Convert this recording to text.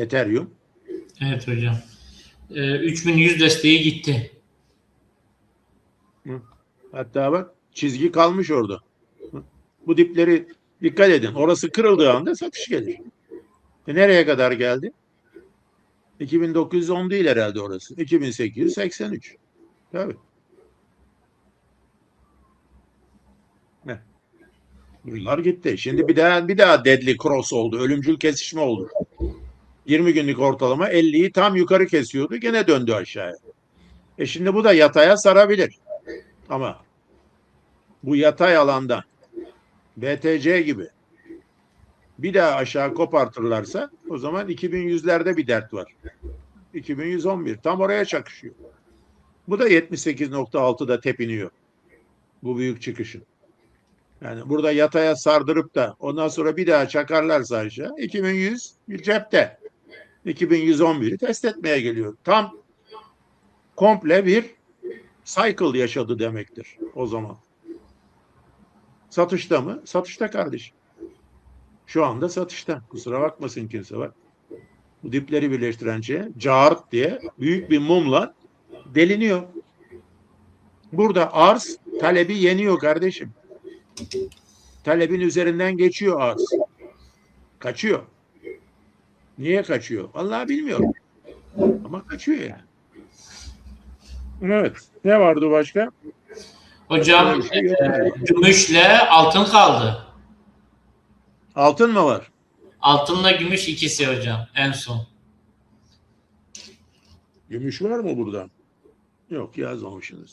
Ethereum. Evet hocam. Ee, 3100 desteği gitti. Hatta bak çizgi kalmış orada. Bu dipleri dikkat edin. Orası kırıldığı anda satış gelir. E nereye kadar geldi? 2910 değil herhalde orası. 2883. Tabii. Bunlar gitti. Şimdi bir daha bir daha deadly cross oldu. Ölümcül kesişme oldu. 20 günlük ortalama 50'yi tam yukarı kesiyordu. Gene döndü aşağıya. E şimdi bu da yataya sarabilir. Ama bu yatay alanda BTC gibi bir daha aşağı kopartırlarsa o zaman 2100'lerde bir dert var. 2111 tam oraya çakışıyor. Bu da 78.6'da tepiniyor. Bu büyük çıkışın. Yani burada yataya sardırıp da ondan sonra bir daha çakarlarsa aşağı 2100 bir cepte. 2111'i test etmeye geliyor. Tam komple bir cycle yaşadı demektir o zaman. Satışta mı? Satışta kardeşim. Şu anda satışta. Kusura bakmasın kimse bak. Bu dipleri birleştiren şey cart diye büyük bir mumla deliniyor. Burada arz talebi yeniyor kardeşim. Talebin üzerinden geçiyor arz. Kaçıyor. Niye kaçıyor? Vallahi bilmiyorum. Ama kaçıyor yani. Evet. Ne vardı başka? Hocam şey e, gümüşle altın kaldı. Altın mı var? Altınla gümüş ikisi hocam en son. Gümüş var mı burada? Yok yazmamışsınız.